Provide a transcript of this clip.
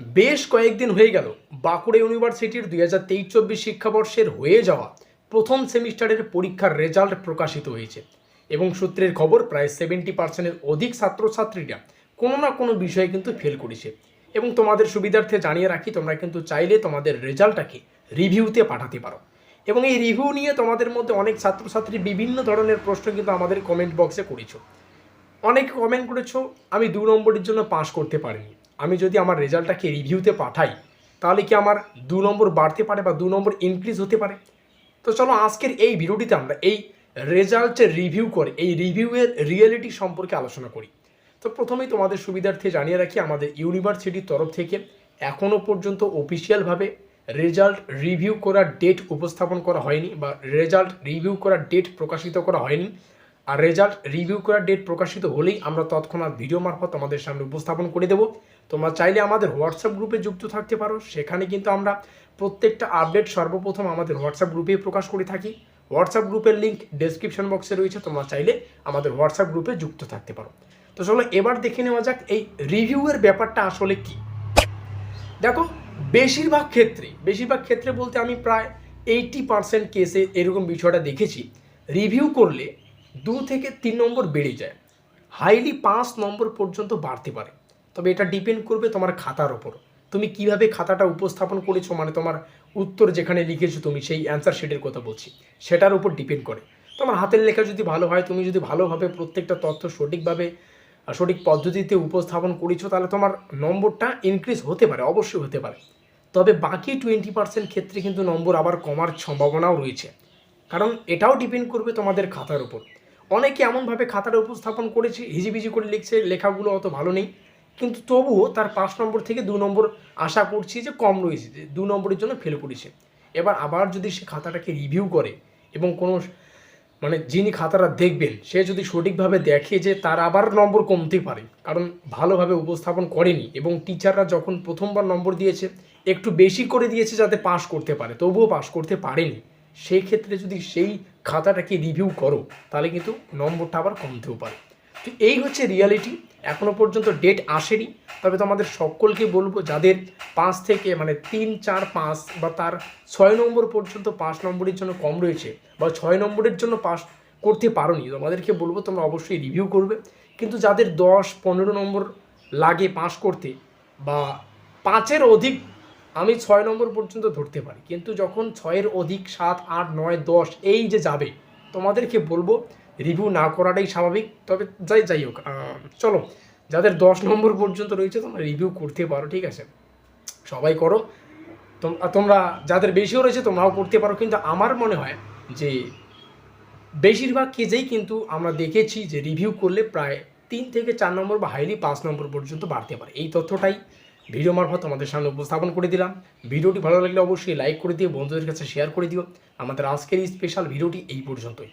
বেশ কয়েকদিন হয়ে গেল বাঁকুড়া ইউনিভার্সিটির দুই হাজার তেইশ চব্বিশ শিক্ষাবর্ষের হয়ে যাওয়া প্রথম সেমিস্টারের পরীক্ষার রেজাল্ট প্রকাশিত হয়েছে এবং সূত্রের খবর প্রায় সেভেন্টি পার্সেন্টের অধিক ছাত্রছাত্রীরা কোনো না কোনো বিষয়ে কিন্তু ফেল করেছে। এবং তোমাদের সুবিধার্থে জানিয়ে রাখি, তোমরা কিন্তু চাইলে তোমাদের রেজাল্টটাকে রিভিউতে পাঠাতে পারো। এবং এই রিভিউ নিয়ে তোমাদের মধ্যে অনেক ছাত্রছাত্রী বিভিন্ন ধরনের প্রশ্ন কিন্তু আমাদের কমেন্ট বক্সে করেছ। অনেক কমেন্ট করেছ, আমি দু নম্বরের জন্য পাস করতে পারিনি। আমি যদি আমার রেজাল্টটাকে রিভিউতে পাঠাই, তাহলে কি আমার দু নম্বর বাড়তে পারে বা দু নম্বর ইনক্রিজ হতে পারে? তো চলো আজকের এই ভিডিওটিতে আমরা এই রেজাল্টের রিভিউ করে, এই রিভিউয়ের রিয়েলিটি সম্পর্কে আলোচনা করি। তো প্রথমেই তোমাদের সুবিধার্থে জানিয়ে রাখি, আমাদের ইউনিভার্সিটির তরফ থেকে এখনও পর্যন্ত অফিসিয়ালভাবে রেজাল্ট রিভিউ করার ডেট উপস্থাপন করা হয়নি বা রেজাল্ট রিভিউ করার ডেট প্রকাশিত করা হয়নি। আর রেজাল্ট রিভিউ করার ডেট প্রকাশিত হলেই আমরা তৎক্ষণাৎ ভিডিও মারফত আমাদের সামনে উপস্থাপন করে দেবো। তোমরা চাইলে আমাদের হোয়াটসঅ্যাপ গ্রুপে যুক্ত থাকতে পারো। সেখানে কিন্তু আমরা প্রত্যেকটা আপডেট সর্বপ্রথম আমাদের হোয়াটসঅ্যাপ গ্রুপেই প্রকাশ করে থাকি। হোয়াটসঅ্যাপ গ্রুপের লিঙ্ক ডেসক্রিপশন বক্সে রয়েছে। তোমরা চাইলে আমাদের হোয়াটসঅ্যাপ গ্রুপে যুক্ত থাকতে পারো। তো চলো এবার দেখে নেওয়া যাক এই রিভিউয়ের ব্যাপারটা আসলে কী। দেখো, বেশিরভাগ ক্ষেত্রে বেশিরভাগ ক্ষেত্রে বলতে আমি প্রায় এইটি পার্সেন্ট কেসে এরকম বিষয়টা দেখেছি। রিভিউ করলে দু থেকে তিন নম্বর বেড়ে যায়। হাইলি পাঁচ নম্বর পর্যন্ত বাড়তে পারে। তবে এটা ডিপেন্ড করবে তোমার খাতার ওপর। তুমি কীভাবে খাতাটা উপস্থাপন করেছ মানে তোমার উত্তর যেখানে লিখেছো তুমি, সেই অ্যান্সার শিটের কথা বলছি। সেটার উপর ডিপেন্ড করে। তোমার হাতের লেখা যদি ভালো হয়, তুমি যদি ভালোভাবে প্রত্যেকটা তথ্য সঠিকভাবে সঠিক পদ্ধতিতে উপস্থাপন করেছ, তাহলে তোমার নম্বরটা ইনক্রিজ হতে পারে, অবশ্যই হতে পারে। তবে বাকি টোয়েন্টি পার্সেন্ট ক্ষেত্রে কিন্তু নম্বর আবার কমার সম্ভাবনাও রয়েছে। কারণ এটাও ডিপেন্ড করবে তোমাদের খাতার উপর। অনেকে এমনভাবে খাতাটা উপস্থাপন করেছে, হিজিবিজি করে লিখছে, লেখাগুলো অত ভালো নেই। কিন্তু তবুও তার পাঁচ নম্বর থেকে দু নম্বর আশা করছি যে কম রয়েছে, যে দু নম্বরের জন্য ফেল করেছে। এবার আবার যদি সে খাতাটাকে রিভিউ করে এবং কোনো মানে যিনি খাতাটা দেখবেন, সে যদি সঠিকভাবে দেখে যে তার আবার নম্বর কমতে পারে, কারণ ভালোভাবে উপস্থাপন করেনি এবং টিচাররা যখন প্রথমবার নম্বর দিয়েছে, একটু বেশি করে দিয়েছে যাতে পাশ করতে পারে, তবুও পাশ করতে পারেনি। সেই ক্ষেত্রে যদি সেই খাতাটাকে রিভিউ করো, তাহলে কিন্তু নম্বরটা আবার কমতেও পারে। তো এই হচ্ছে রিয়ালিটি এখনও পর্যন্ত ডেট আসেনি। তবে তোমাদের সকলকে বলব, যাদের পাঁচ থেকে মানে তিন, চার, পাঁচ বা তার ছয় নম্বর পর্যন্ত পাঁচ নম্বরের জন্য কম রয়েছে বা ছয় নম্বরের জন্য পাস করতে পারোনি তোমাদেরকে বলব তোমরা অবশ্যই রিভিউ করবে। কিন্তু যাদের দশ, পনেরো নম্বর লাগে পাস করতে বা পাঁচের অধিক আমি ছয় নম্বর পর্যন্ত ধরতে পারি। কিন্তু যখন ছয়ের অধিক সাত, আট, নয়, দশ এই যে যাবে, তোমাদেরকে বলব রিভিউ না করাটাই স্বাভাবিক। তবে যাই যাই হোক চলো, যাদের দশ নম্বর পর্যন্ত রয়েছে, তোমরা রিভিউ করতে পারো, ঠিক আছে? সবাই করো। তোম- তোমরা যাদের বেশিও রয়েছে, তোমরাও করতে পারো। কিন্তু আমার মনে হয় যে, বেশিরভাগ কেজেই কিন্তু আমরা দেখেছি যে রিভিউ করলে প্রায় তিন থেকে চার নম্বর বা হাইলি পাঁচ নম্বর পর্যন্ত বাড়তে পারে। এই তথ্যটাই ভিডিও মারফত আমাদের সামনে উপস্থাপন করে দিলাম। ভিডিওটি ভালো লাগলে অবশ্যই লাইক করে দিও, বন্ধুদের কাছে শেয়ার করে দিও। আমাদের আজকের এই স্পেশাল ভিডিওটি এই পর্যন্তই।